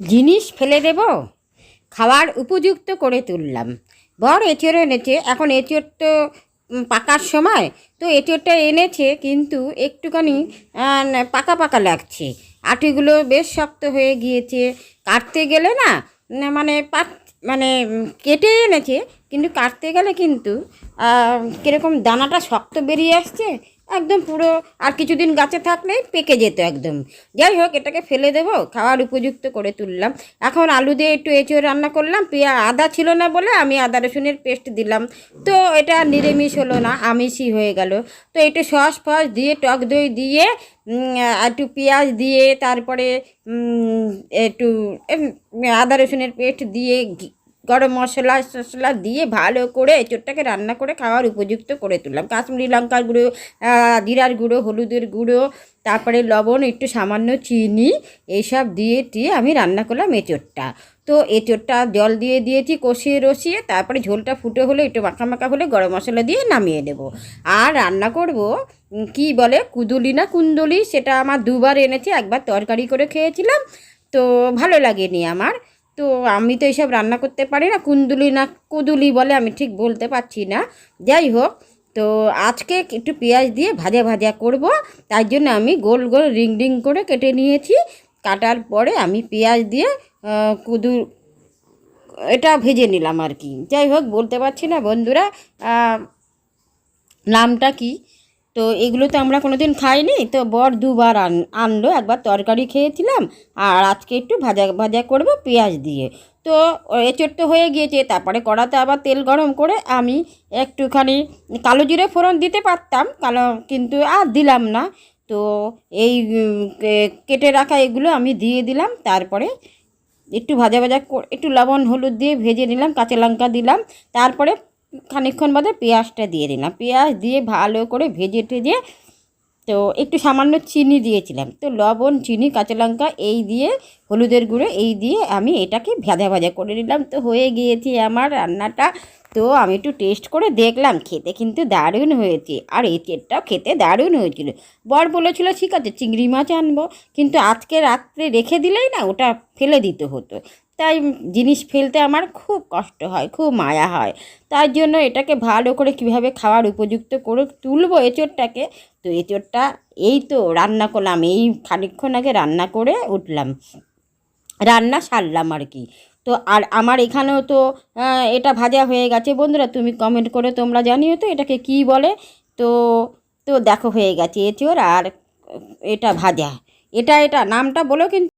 জিনিস ফেলে দেব? খাওয়ার উপযুক্ত করে তুললাম। বর এঁচড় এনেছে। এখন এঁচড় তো পাকার সময়। তো এঁচড়টা এনেছে কিন্তু একটুখানি পাকা পাকা লাগছে। আটিগুলো বেশ শক্ত হয়ে গিয়েছে। কাটতে গেলে না মানে পাট মানে কেটে এনেছে। কিন্তু কাটতে গেলে কিন্তু কীরকম দানাটা শক্ত বেরিয়ে আসছে একদম পুরো, আর কিছুদিন গাছে থাকলে পেকে যেত একদম। যাই হোক, এটাকে ফেলে দেবো, খাওয়ার উপযুক্ত করে তুললাম। এখন আলু দিয়ে একটু এঁচড় রান্না করলাম পেঁয়া আদা ছিল না বলে আমি আদা রসুনের পেস্ট দিলাম। তো এটা নিরামিষ হলো না, আমিষই হয়ে গেল। তো একটু সস ফস দিয়ে, টক দই দিয়ে একটু পেঁয়াজ দিয়ে, তারপরে একটু আদা রসুনের পেস্ট দিয়ে গরম মশলা টশলা দিয়ে ভালো করে এঁচোড়টাকে রান্না করে খাওয়ার উপযুক্ত করে তুললাম। কাশ্মীরি লঙ্কার গুঁড়ো জিরার গুঁড়ো, হলুদের গুঁড়ো, তারপরে লবণ, একটু সামান্য চিনি এইসব দিয়ে টিয়ে আমি রান্না করলাম এঁচোড়টা। তো এঁচোড়টা জল দিয়ে দিয়েছি, কষিয়ে রসিয়ে, তারপরে ঝোলটা ফুটে হলে, একটু মাখা মাখা হলে গরম মশলা দিয়ে নামিয়ে দেব আর রান্না করব কি বলে, কুদুলি না কুন্দুলি, সেটা আমার দুবার এনেছে, একবার তরকারি করে খেয়েছিলাম, তো ভালো লাগেনি আমার। তো আমি তো এইসব রান্না করতে পারি না। কুন্দুলি না কুদুলি বলে আমি ঠিক বলতে পারছি না। যাই হোক, তো আজকে একটু পেঁয়াজ দিয়ে ভাজা ভাজা করব। তাই জন্য আমি গোল গোল রিং রিং করে কেটে নিয়েছি। কাটার পরে আমি পেঁয়াজ দিয়ে কুদু, এটা ভেজে নিলাম আর কি। যাই হোক, বলতে পারছি না বন্ধুরা নামটা কি? তো এগুলো তো আমরা কোনো দিন খাইনি। তো বর দুবার আন, আনলো, একবার তরকারি খেয়েছিলাম আর আজকে একটু ভাজা ভাজা করব পেঁয়াজ দিয়ে। তো এঁচড় তো হয়ে গিয়েছে, তারপরে কড়াতে আবার তেল গরম করে আমি একটুখানি কালো জিরে ফোড়ন দিতে পারতাম, কালো কিন্তু আর দিলাম না। তো এই কেটে রাখা এগুলো আমি দিয়ে দিলাম, তারপরে একটু ভাজা ভাজা একটু লবণ, হলুদ দিয়ে ভেজে নিলাম, কাঁচা লঙ্কা দিলাম, তারপরে খানিকক্ষণ বাদে পেঁয়াজটা দিয়ে দিলাম। পেঁয়াজ দিয়ে ভালো করে ভেজে টেজে তো একটু সামান্য চিনি দিয়েছিলাম। তো লবণ, চিনি, কাঁচা লঙ্কা এই দিয়ে, হলুদের গুঁড়ো এই দিয়ে আমি এটাকে ভাজা ভাজা করে নিলাম। তো হয়ে গিয়েছি আমার রান্নাটা। তো আমি একটু টেস্ট করে দেখলাম, খেতে কিন্তু দারুণ হয়েছে। আর এঁচেরটাও খেতে দারুণ হয়েছিল। বর বলেছিল, ঠিক আছে, চিংড়ি মাছ আনব। কিন্তু আজকে রাত্রে রেখে দিলেই না, ওটা ফেলে দিতে হতো। তাই জিনিস ফেলতে আমার খুব কষ্ট হয়, খুব মায়া হয়। তার জন্য এটাকে ভালো করে কীভাবে খাওয়ার উপযুক্ত করে তুলবো এঁচোড়টাকে, তো এঁচোড়টা এই তো রান্না করলাম, এই খানিকক্ষণ আগে রান্না করে উঠলাম। রান্না সারলাম আর কি। তো আর আমার এখানেও তো এটা ভাজা হয়ে গেছে। বন্ধুরা, তুমি কমেন্ট করে তোমরা জানিও তো এটাকে কি বলে। তো তো দেখো হয়ে গেছে এঁচোড় আর এটা ভাজা। এটা এটা নামটা বলো কিন্তু